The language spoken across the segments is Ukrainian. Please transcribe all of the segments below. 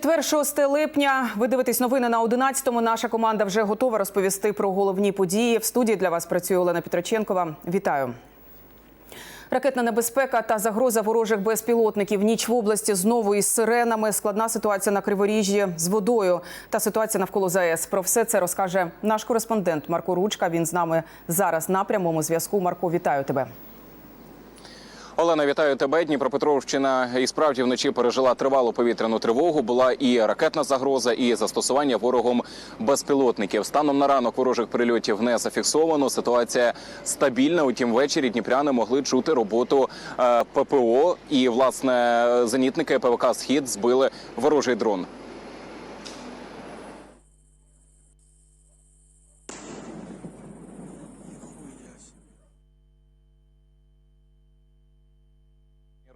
Четвер, 6 липня. Ви дивитесь новини на 11-му. Наша команда вже готова розповісти про головні події. В студії для вас працює Олена Петроченкова. Вітаю. Ракетна небезпека та загроза ворожих безпілотників. Ніч в області знову із сиренами. Складна ситуація на Криворіжжі з водою та ситуація навколо ЗАЕС. Про все це розкаже наш кореспондент Марко Ручка. Він з нами зараз на прямому зв'язку. Марко, вітаю тебе. Олена, вітаю тебе. Дніпропетровщина і справді вночі пережила тривалу повітряну тривогу. Була і ракетна загроза, і застосування ворогом безпілотників. Станом на ранок ворожих прильотів не зафіксовано. Ситуація стабільна. Утім, ввечері дніпряни могли чути роботу е, ППО. І власне зенітники ПВК Схід збили ворожий дрон.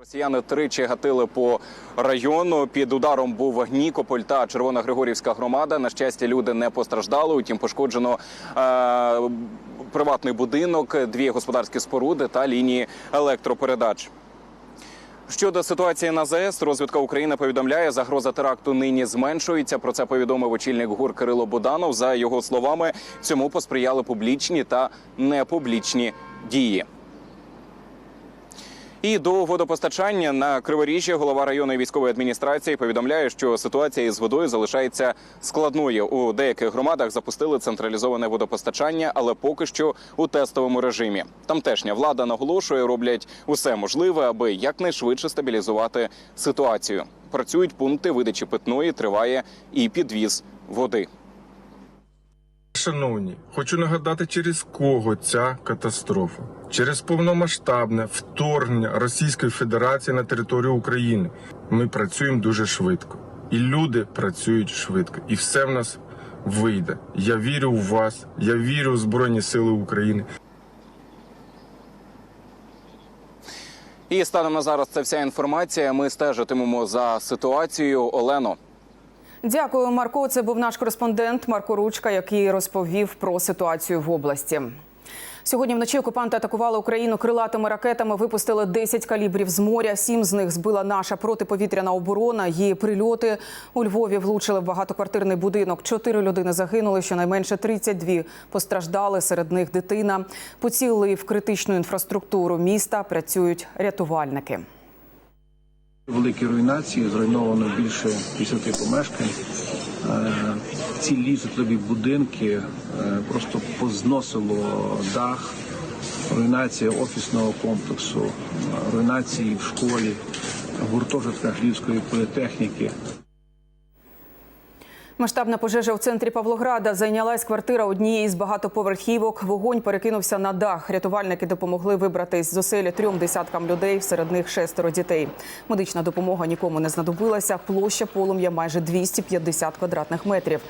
Росіяни тричі гатили по району. Під ударом був Нікополь та Червоногригорівська громада. На щастя, люди не постраждали. Утім, пошкоджено е, приватний будинок, дві господарські споруди та лінії електропередач. Щодо ситуації на ЗАЕС, розвідка України повідомляє, загроза теракту нині зменшується. Про це повідомив очільник ГУР Кирило Буданов. За його словами, цьому посприяли публічні та непублічні дії. І до водопостачання на Криворіжжі голова районної військової адміністрації повідомляє, що ситуація із водою залишається складною. У деяких громадах запустили централізоване водопостачання, але поки що у тестовому режимі. Тамтешня влада наголошує, роблять усе можливе, аби якнайшвидше стабілізувати ситуацію. Працюють пункти видачі питної, триває і підвіз води. Шановні, хочу нагадати, через кого ця катастрофа. Через повномасштабне вторгнення Російської Федерації на територію України. Ми працюємо дуже швидко. І люди працюють швидко. І все в нас вийде. Я вірю в вас, я вірю в Збройні Сили України. І станом на зараз це вся інформація. Ми стежитимемо за ситуацією. Олено. Дякую, Марко. Це був наш кореспондент Марко Ручка, який розповів про ситуацію в області. Сьогодні вночі окупанти атакували Україну крилатими ракетами. Випустили 10 калібрів з моря. Сім з них збила наша протиповітряна оборона. Її прильоти у Львові влучили в багатоквартирний будинок. Чотири людини загинули. Щонайменше 32 постраждали. Серед них дитина. Поцілили в критичну інфраструктуру міста. Працюють рятувальники. Великі руйнації, зруйновано більше 50 помешкань. Е, Цілі житлові будинки е, просто позносило дах, руйнація офісного комплексу, е, руйнації в школі, в гуртожитках Львівської політехніки. Масштабна пожежа в центрі Павлограда зайнялась квартира однієї з багатоповерхівок. Вогонь перекинувся на дах. Рятувальники допомогли вибратись з оселі трьом десяткам людей. Серед них шестеро дітей. Медична допомога нікому не знадобилася. Площа полум'я майже 250 квадратних метрів.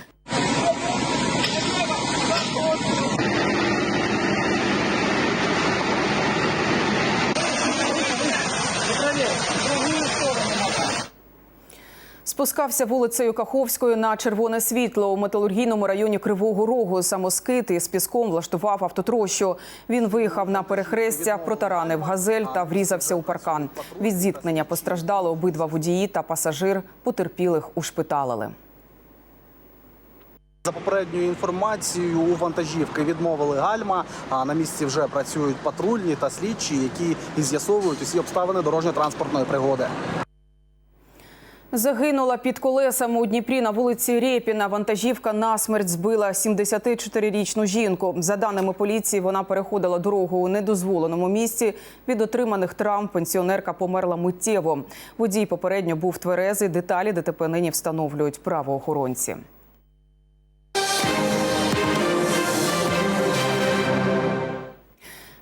Спускався вулицею Каховською на червоне світло у металургійному районі Кривого Рогу. Самоскит із піском влаштував автотрощу. Він виїхав на перехрестя, протаранив газель та врізався у паркан. Від зіткнення постраждали обидва водії та пасажир. Потерпілих ушпиталили. За попередньою інформацією, у вантажівки відмовили гальма. А на місці вже працюють патрульні та слідчі, які і з'ясовують усі обставини дорожньо-транспортної пригоди. Загинула під колесами у Дніпрі на вулиці Рєпіна. Вантажівка насмерть збила 74-річну жінку. За даними поліції, вона переходила дорогу у недозволеному місці. Від отриманих травм пенсіонерка померла миттєво. Водій попередньо був тверезий. Деталі ДТП нині встановлюють правоохоронці.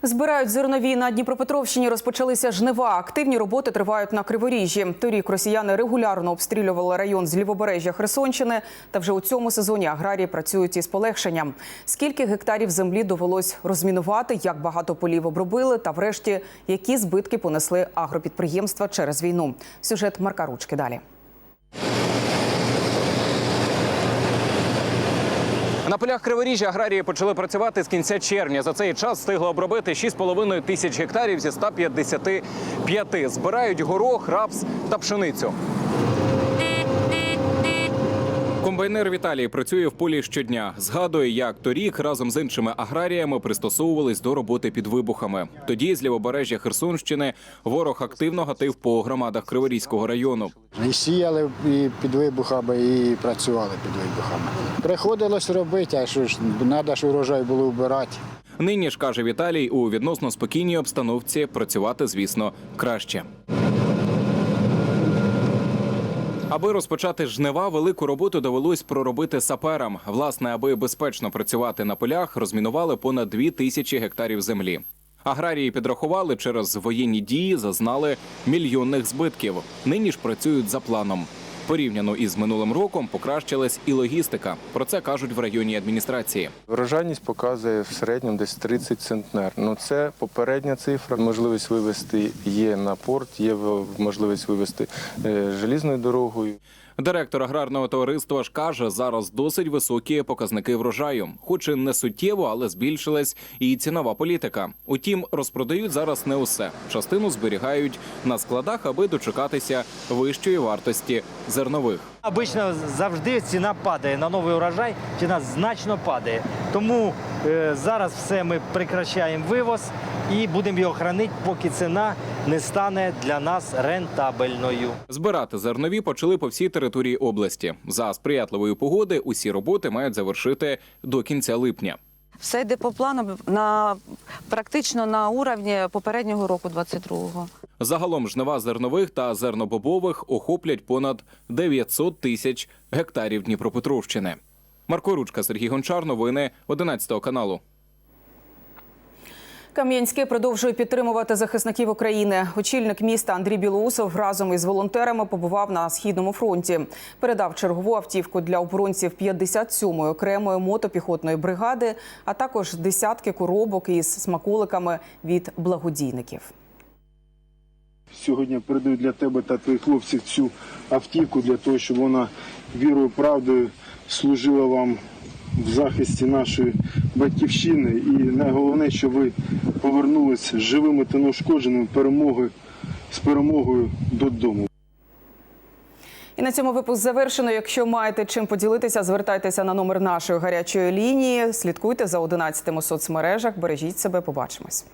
Збирають зернові на Дніпропетровщині. Розпочалися жнива. Активні роботи тривають на Криворіжжі. Торік росіяни регулярно обстрілювали район з лівобережжя Херсонщини. Та вже у цьому сезоні аграрії працюють із полегшенням. Скільки гектарів землі довелось розмінувати, як багато полів обробили, та врешті які збитки понесли агропідприємства через війну. Сюжет Марка Ручки далі. На полях Криворіжжя аграрії почали працювати з кінця червня. За цей час встигли обробити 6,5 тисяч гектарів зі 155. Збирають горох, рапс та пшеницю. Комбайнер Віталій працює в полі щодня. Згадує, як торік разом з іншими аграріями пристосовувались до роботи під вибухами. Тоді з лівобережжя Херсонщини ворог активно гатив по громадах Криворізького району. І сіяли і під вибухами, і працювали під вибухами. Приходилось робити, а що ж, треба ж урожай було вбирати. Нині ж каже Віталій, у відносно спокійній обстановці працювати, звісно, краще. Аби розпочати жнива, велику роботу довелось проробити саперам. Власне, аби безпечно працювати на полях, розмінували понад дві тисячі гектарів землі. Аграрії підрахували, через воєнні дії зазнали мільйонних збитків. Нині ж працюють за планом. Порівняно із минулим роком покращилась і логістика. Про це кажуть в районній адміністрації. Врожайність показує в середньому десь 30 центнер. Ну це попередня цифра. Можливість вивезти є на порт, є можливість вивезти желізною дорогою. Директор аграрного товариства ж каже, зараз досить високі показники врожаю, хоч і не суттєво, але збільшилась і цінова політика. Утім, розпродають зараз не усе. Частину зберігають на складах, аби дочекатися вищої вартості зернових. Обично завжди ціна падає на новий урожай, ціна значно падає. Тому е, зараз все ми прекращаємо вивоз і будемо його хранити, поки ціна не стане для нас рентабельною. Збирати зернові почали по всій території області. За сприятливої погоди усі роботи мають завершити до кінця липня. Все йде по плану на практично на уровні попереднього року, 22-го. Загалом жнива зернових та зернобобових охоплять понад 900 тисяч гектарів Дніпропетровщини. Марко Ручка, Сергій Гончар. Новини 11 каналу. Кам'янське продовжує підтримувати захисників України. Очільник міста Андрій Білоусов разом із волонтерами побував на східному фронті. Передав чергову автівку для оборонців 57-ї окремої мотопіхотної бригади, а також десятки коробок із смаколиками від благодійників. Сьогодні передаю для тебе та твоїх хлопців цю автівку для того, щоб вона вірою, правдою служила вам в захисті нашої батьківщини. І найголовне, що ви повернулись живими та неушкодженими перемоги з перемогою додому. І на цьому випуск завершено. Якщо маєте чим поділитися, звертайтеся на номер нашої гарячої лінії. Слідкуйте за 11 у соцмережах. Бережіть себе. Побачимось.